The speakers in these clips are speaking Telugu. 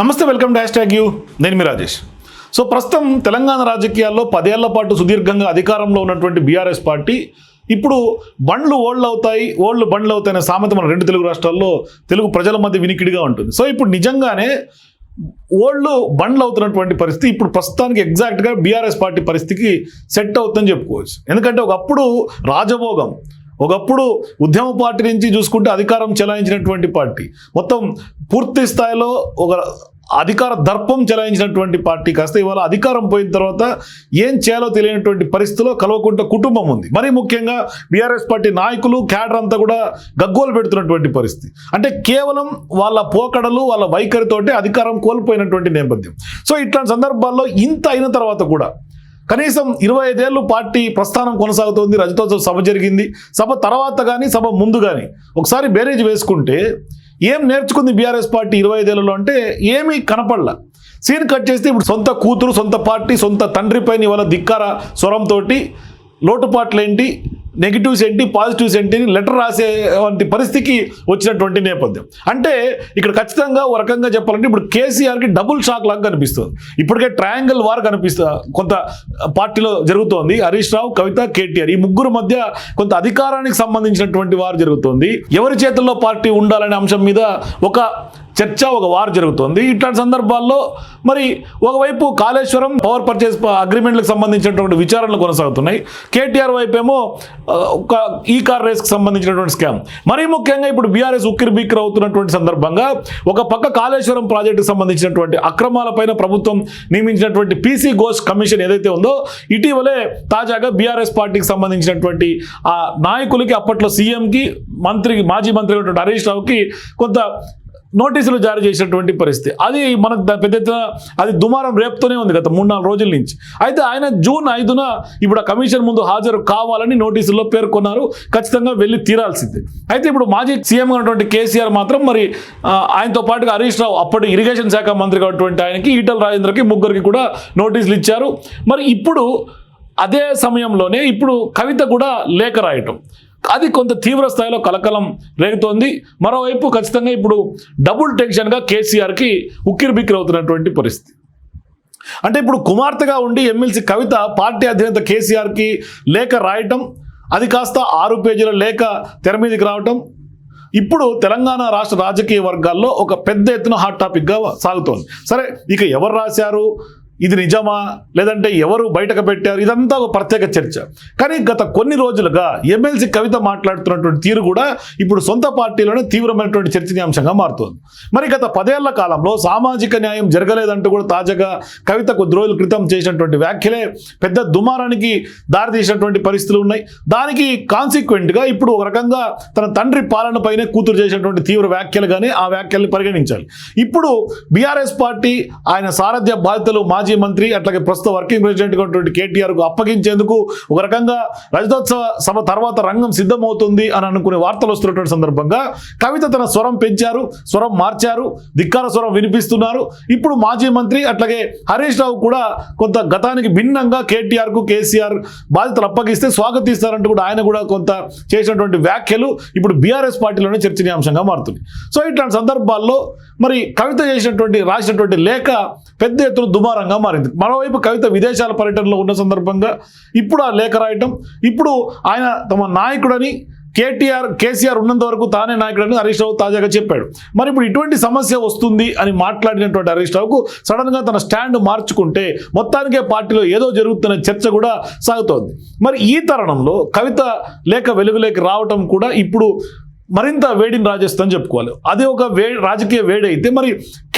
నమస్తే వెల్కమ్ డాష్ ట్యాగ్ యూ. నేను మీ రాజేష్. సో ప్రస్తుతం తెలంగాణ రాజకీయాల్లో పదేళ్ళ పాటు సుదీర్ఘంగా అధికారంలో ఉన్నటువంటి బీఆర్ఎస్ పార్టీ ఇప్పుడు బండ్లు ఓళ్ళు అవుతాయి ఓళ్ళు బండ్లు అవుతాయనే సామెత మన రెండు తెలుగు రాష్ట్రాల్లో తెలుగు ప్రజల మధ్య వినికిడిగా ఉంటుంది. సో ఇప్పుడు నిజంగానే ఓళ్ళు బండ్లు అవుతున్నటువంటి పరిస్థితి ఇప్పుడు ప్రస్తుతానికి ఎగ్జాక్ట్గా బీఆర్ఎస్ పార్టీ పరిస్థితికి సెట్ అవుతుందని చెప్పుకోవచ్చు. ఎందుకంటే ఒకప్పుడు రాజభోగం ఒకప్పుడు ఉద్యమ పార్టీ నుంచి చూసుకుంటే అధికారం చెలాయించినటువంటి పార్టీ. మొత్తం పూర్తి స్థాయిలో ఒక అధికార దర్పం చెలాయించినటువంటి పార్టీ. కాస్త ఇవాళ అధికారం పోయిన తర్వాత ఏం చేయాలో తెలియనటువంటి పరిస్థితిలో కలవకుంట కుటుంబం ఉంది. మరీ ముఖ్యంగా బీఆర్ఎస్ పార్టీ నాయకులు క్యాడర్ అంతా కూడా గగ్గోలు పెడుతున్నటువంటి పరిస్థితి. అంటే కేవలం వాళ్ళ పోకడలు వాళ్ళ వైఖరితోటే అధికారం కోల్పోయినటువంటి నేపథ్యం. సో ఇట్లాంటి సందర్భాల్లో ఇంత అయిన తర్వాత కూడా కనీసం ఇరవై ఐదేళ్ళు పార్టీ ప్రస్థానం కొనసాగుతోంది రజతోత్సవ సభ జరిగింది సభ తర్వాత కానీ సభ ముందు కానీ ఒకసారి బేరేజ్ వేసుకుంటే ఏం నేర్చుకుంది బీఆర్ఎస్ పార్టీ ఇరవై ఐదేళ్ళలో అంటే ఏమీ కనపడలా. సీన్ కట్ చేస్తే ఇప్పుడు సొంత కూతురు సొంత పార్టీ సొంత తండ్రి పైన ఇవాళ ధిక్కార స్వరంతో లోటుపాట్లు ఏంటి నెగిటివ్స్ ఏంటి పాజిటివ్స్ ఏంటి లెటర్ రాసే వంటి పరిస్థితికి వచ్చినటువంటి నేపథ్యం. అంటే ఇక్కడ ఖచ్చితంగా ఒక రకంగా చెప్పాలంటే ఇప్పుడు కేసీఆర్కి డబుల్ షాక్ లాగా కనిపిస్తుంది. ఇప్పటికే ట్రయాంగిల్ వార్ కనిపిస్తుంది కొంత పార్టీలో జరుగుతోంది. హరీష్ రావు కవిత కేటీఆర్ ఈ ముగ్గురు మధ్య కొంత అధికారానికి సంబంధించినటువంటి వారు జరుగుతోంది. ఎవరి చేతుల్లో పార్టీ ఉండాలనే అంశం మీద ఒక చర్చ ఒక వార్ జరుగుతోంది. ఇట్లాంటి సందర్భాల్లో మరి ఒకవైపు కాళేశ్వరం పవర్ పర్చేస్ అగ్రిమెంట్లకు సంబంధించినటువంటి విచారణలు కొనసాగుతున్నాయి. కేటీఆర్ వైపు ఏమో ఒక ఈ కార్ రేస్కి సంబంధించినటువంటి స్కామ్ మరీ ముఖ్యంగా ఇప్పుడు బీఆర్ఎస్ ఉక్కిరి బిక్కిరి అవుతున్నటువంటి సందర్భంగా ఒక పక్క కాళేశ్వరం ప్రాజెక్టుకు సంబంధించినటువంటి అక్రమాలపైన ప్రభుత్వం నియమించినటువంటి పీసీ ఘోష్ కమిషన్ ఏదైతే ఉందో ఇటీవలే తాజాగా బీఆర్ఎస్ పార్టీకి సంబంధించినటువంటి ఆ నాయకులకి అప్పట్లో సీఎంకి మంత్రికి మాజీ మంత్రి అయినటువంటి హరీష్ రావుకి కొంత నోటీసులు జారీ చేసినటువంటి పరిస్థితి. అది మనకు పెద్ద ఎత్తున అది దుమారం రేపుతూనే ఉంది గత మూడు నాలుగు రోజుల నుంచి. అయితే ఆయన జూన్ ఐదున ఇప్పుడు ఆ కమిషన్ ముందు హాజరు కావాలని నోటీసుల్లో పేర్కొన్నారు. ఖచ్చితంగా వెళ్ళి తీరాల్సిందే. అయితే ఇప్పుడు మాజీ సీఎం ఉన్నటువంటి కేసీఆర్ మాత్రం మరి ఆయనతో పాటుగా హరీష్ రావు అప్పటి ఇరిగేషన్ శాఖ మంత్రి ఉన్నటువంటి ఆయనకి ఈటల రాజేంద్రకి ముగ్గురికి కూడా నోటీసులు ఇచ్చారు. మరి ఇప్పుడు అదే సమయంలోనే ఇప్పుడు కవిత కూడా లేఖ రాయటం. అది కొంత తీవ్ర స్థాయిలో కలకలం రేగుతోంది. మరోవైపు ఖచ్చితంగా ఇప్పుడు డబుల్ టెన్షన్గా కేసీఆర్కి ఉక్కిరి బిక్కిరి అవుతున్నటువంటి పరిస్థితి. అంటే ఇప్పుడు కుమార్తెగా ఉండి ఎమ్మెల్సీ కవిత పార్టీ అధినేత కేసీఆర్కి లేఖ రాయటం అది కాస్త ఆరు పేజీల లేఖ తెర మీదకి రావటం ఇప్పుడు తెలంగాణ రాష్ట్ర రాజకీయ వర్గాల్లో ఒక పెద్ద ఎత్తున హాట్ టాపిక్గా సాగుతోంది. సరే ఇక ఎవరు రాశారు? ఇది నిజమా? లేదంటే ఎవరు బయటకు పెట్టారు? ఇదంతా ఒక ప్రత్యేక చర్చ. కానీ గత కొన్ని రోజులుగా ఎమ్మెల్సీ కవిత మాట్లాడుతున్నటువంటి తీరు కూడా ఇప్పుడు సొంత పార్టీలోనే తీవ్రమైనటువంటి చర్చనీయాంశంగా మారుతోంది. మరి గత పదేళ్ళ కాలంలో సామాజిక న్యాయం జరగలేదంటూ కూడా తాజాగా కవిత కొద్ది రోజుల క్రితం చేసినటువంటి వ్యాఖ్యలే పెద్ద దుమారానికి దారితీసినటువంటి పరిస్థితులు ఉన్నాయి. దానికి కాన్సిక్వెంట్గా ఇప్పుడు ఒక రకంగా తన తండ్రి పాలనపైనే కూతురు చేసినటువంటి తీవ్ర వ్యాఖ్యలు కానీ ఆ వ్యాఖ్యల్ని పరిగణించాలి. ఇప్పుడు బీఆర్ఎస్ పార్టీ ఆయన సారథ్య బాధ్యతలు మాజీ మంత్రి అట్లాగే ప్రస్తుత వర్కింగ్ ప్రెసిడెంట్గా ఉన్నటువంటి కేటీఆర్కు అప్పగించేందుకు ఒక రకంగా రజతోత్సవ సభ తర్వాత రంగం సిద్ధమవుతుంది అని అనుకునే వార్తలు వస్తున్నటువంటి సందర్భంగా కవిత తన స్వరం పెంచారు స్వరం మార్చారు ధిక్కార స్వరం వినిపిస్తున్నారు. ఇప్పుడు మాజీ మంత్రి అట్లాగే హరీష్ రావు కూడా కొంత గతానికి భిన్నంగా కేటీఆర్కు కేసీఆర్ బాధ్యతలు అప్పగిస్తే స్వాగతిస్తారంటూ కూడా ఆయన కూడా కొంత చేసినటువంటి వ్యాఖ్యలు ఇప్పుడు బీఆర్ఎస్ పార్టీలోనే చర్చనీయాంశంగా మారుతుంది సో ఇట్లాంటి సందర్భాల్లో మరి కవిత చేసినటువంటి రాసినటువంటి లేఖ పెద్ద ఎత్తున దుమారంగా మారింది. మరోవైపు కవిత విదేశాల పర్యటనలో ఉన్న సందర్భంగా ఇప్పుడు ఆ లేఖ రాయటం ఇప్పుడు ఆయన తమ నాయకుడని కేటీఆర్ కేసీఆర్ ఉన్నంత వరకు తానే నాయకుడని హరీష్ రావు తాజాగా చెప్పాడు. మరి ఇప్పుడు ఇటువంటి సమస్య వస్తుంది అని మాట్లాడినటువంటి హరీష్ రావుకు సడన్గా తన స్టాండ్ మార్చుకుంటే మొత్తానికే పార్టీలో ఏదో జరుగుతున్న చర్చ కూడా సాగుతోంది. మరి ఈ తరుణంలో కవిత లేఖ వెలుగులేకి రావటం కూడా ఇప్పుడు మరింత వేడిని రాజేస్తుందని చెప్పుకోవాలి. అదే ఒక వే రాజకీయ వేడి అయితే మరి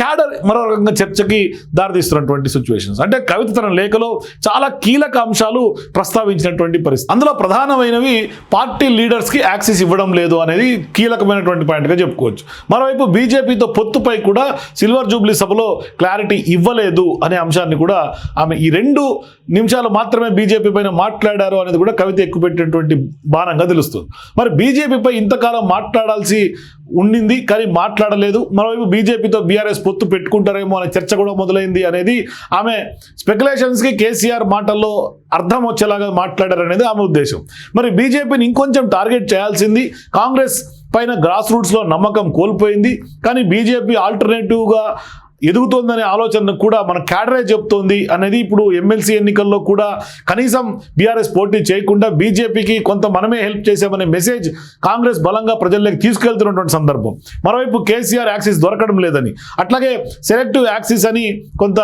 క్యాడర్ మరో రకంగా చర్చకి దారితీస్తున్నటువంటి సిచ్యువేషన్స్ అంటే కవిత తన లేఖలో చాలా కీలక అంశాలు ప్రస్తావించినటువంటి పరిస్థితి. అందులో ప్రధానమైనవి పార్టీ లీడర్స్కి యాక్సెస్ ఇవ్వడం లేదు అనేది కీలకమైనటువంటి పాయింట్గా చెప్పుకోవచ్చు. మరోవైపు బీజేపీతో పొత్తుపై కూడా సిల్వర్ జూబ్లీ సభలో క్లారిటీ ఇవ్వలేదు అనే అంశాన్ని కూడా ఆమె ఈ రెండు నిమిషాలు మాత్రమే బీజేపీ పైన మాట్లాడారు అనేది కూడా కవిత ఎక్కువ పెట్టినటువంటి బాణంగా తెలుస్తుంది. మరి బీజేపీపై ఇంతకాలం మాట్లాడాల్సి ఉండింది కానీ మాట్లాడలేదు. మరోవైపు బీజేపీతో బీఆర్ఎస్ పొత్తు పెట్టుకుంటారేమో అనే చర్చ కూడా మొదలైంది అనేది ఆమె స్పెక్యులేషన్స్కి కేసీఆర్ మాటల్లో అర్థం వచ్చేలాగా మాట్లాడారు అనేది ఆమె ఉద్దేశం. మరి బీజేపీని ఇంకొంచెం టార్గెట్ చేయాల్సింది కాంగ్రెస్ పైన గ్రాస్ రూట్స్లో నమ్మకం కోల్పోయింది. కానీ బీజేపీ ఆల్టర్నేటివ్గా ఎదుగుతోందనే ఆలోచన కూడా మన క్యాడరే చెప్తోంది అనేది ఇప్పుడు ఎమ్మెల్సీ ఎన్నికల్లో కూడా కనీసం బీఆర్ఎస్ పోటీ చేయకుండా బీజేపీకి కొంత మనమే హెల్ప్ చేసామనే మెసేజ్ కాంగ్రెస్ బలంగా ప్రజల్లోకి తీసుకెళ్తున్నటువంటి సందర్భం. మరోవైపు కేసీఆర్ యాక్సిస్ దొరకడం లేదని. అట్లాగే సెలెక్టివ్ యాక్సిస్ అని కొంత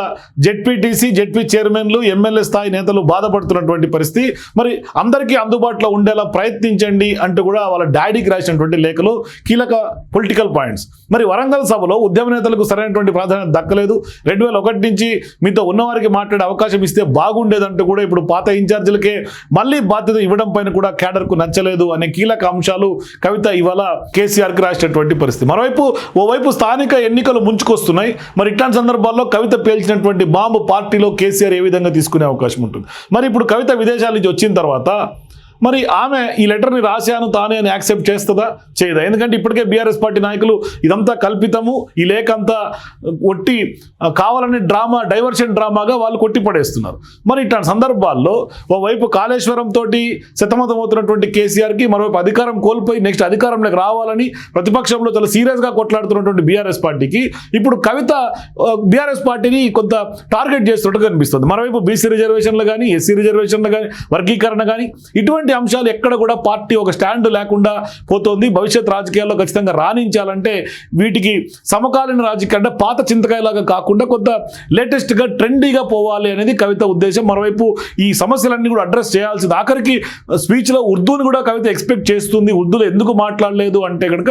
జెడ్పీటీసీ జెడ్పీ చైర్మన్లు ఎమ్మెల్యే స్థాయి నేతలు బాధపడుతున్నటువంటి పరిస్థితి. మరి అందరికీ అందుబాటులో ఉండేలా ప్రయత్నించండి అంటూ కూడా వాళ్ళ డాడీకి రాసినటువంటి లేఖలు కీలక పొలిటికల్ పాయింట్స్. మరి వరంగల్ సభలో ఉద్యమ నేతలకు సరైనటువంటి ప్రాధాన్యత దక్కలేదు. రెండు వేల ఒకటి నుంచి మీతో ఉన్నవారికి మాట్లాడే అవకాశం ఇస్తే బాగుండేదంటూ కూడా ఇప్పుడు పాత ఇన్ఛార్జీలకే మళ్ళీ బాధ్యత ఇవ్వడం పైన కూడా క్యాడర్కు నచ్చలేదు అనే కీలక అంశాలు కవిత ఇవాళ కేసీఆర్కి రాసినటువంటి పరిస్థితి. మరోవైపు ఓవైపు స్థానిక ఎన్నికలు ముంచుకొస్తున్నాయి. మరి ఇట్లాంటి సందర్భాల్లో కవిత పేల్చినటువంటి బాంబు పార్టీలో కేసీఆర్ ఏ విధంగా తీసుకునే అవకాశం ఉంటుంది? మరి ఇప్పుడు కవిత విదేశాల నుంచి వచ్చిన తర్వాత మరి ఆమె ఈ లెటర్ని రాశాను తానే అని యాక్సెప్ట్ చేస్తుందా? చేయదా. ఎందుకంటే ఇప్పటికే బీఆర్ఎస్ పార్టీ నాయకులు ఇదంతా కల్పితము ఈ లేఖ అంతా కొట్టి కావాలనే డ్రామా డైవర్షన్ డ్రామాగా వాళ్ళు కొట్టి పడేస్తున్నారు మరి ఇట్లాంటి సందర్భాల్లో ఓవైపు కాళేశ్వరం తోటి శతమతమవుతున్నటువంటి కేసీఆర్కి మరోవైపు అధికారం కోల్పోయి నెక్స్ట్ అధికారంలోకి రావాలని ప్రతిపక్షంలో చాలా సీరియస్గా కొట్లాడుతున్నటువంటి బీఆర్ఎస్ పార్టీకి ఇప్పుడు కవిత బీఆర్ఎస్ పార్టీని కొంత టార్గెట్ చేస్తున్నట్టు కనిపిస్తుంది. మరోవైపు బీసీ రిజర్వేషన్లు కానీ ఎస్సీ రిజర్వేషన్లు కానీ వర్గీకరణ కానీ ఇటువంటి అంశాలు ఎక్కడ కూడా పార్టీ ఒక స్టాండ్ లేకుండా పోతోంది. భవిష్యత్ రాజకీయాల్లో ఖచ్చితంగా రాణించాలంటే వీటికి సమకాలీన రాజకీయ అంటే పాత చింతకాయలాగా కాకుండా కొంత లేటెస్ట్గా ట్రెండీగా పోవాలి అనేది కవిత ఉద్దేశం. మరోవైపు ఈ సమస్యలన్నీ కూడా అడ్రస్ చేయాల్సింది. ఆఖరికి స్పీచ్లో ఉర్దూని కూడా కవిత ఎక్స్పెక్ట్ చేస్తుంది. ఉర్దూలో ఎందుకు మాట్లాడలేదు అంటే కనుక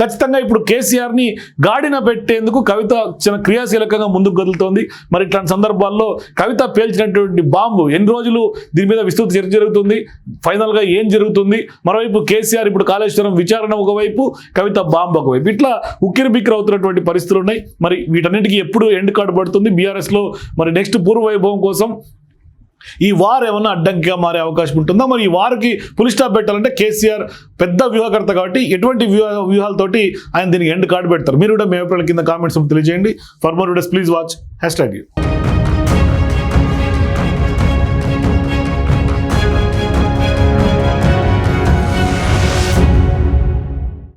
ఖచ్చితంగా ఇప్పుడు కేసీఆర్ని గాడిన పెట్టేందుకు కవిత చిన్న క్రియాశీలకంగా ముందుకు కదులుతోంది. మరి ఇట్లాంటి సందర్భాల్లో కవిత పేల్చినటువంటి బాంబు ఎన్ని రోజులు దీని మీద విస్తృత చర్చ జరుగుతుంది? ఫైనల్గా ఏం జరుగుతుంది? మరోవైపు కేసీఆర్ ఇప్పుడు కాళేశ్వరం విచారణ ఒకవైపు కవిత బాంబు ఒకవైపు. ఇట్లా ఉక్కిరి బిక్కిరి అవుతున్నటువంటి పరిస్థితులు ఉన్నాయి. మరి వీటన్నిటికీ ఎప్పుడు ఎండ్ కార్డు పడుతుంది? బీఆర్ఎస్లో మరి నెక్స్ట్ పూర్వ వైభవం కోసం ఈ వార్ ఏమన్నా అడ్డంకిగా మారే అవకాశం ఉంటుందా? మరి ఈ వార్కి పులి స్టాప్ పెట్టాలంటే కేసీఆర్ పెద్ద వ్యూహకర్త కాబట్టి ఎటువంటి వ్యూహ వ్యూహాలతోటి ఆయన దీనికి ఎండ్ కార్డు పెడతారు. మీరు కూడా మీ అభిప్రాయాల కింద కామెంట్స్ తెలియజేయండి. For more videos please watch hash tag you.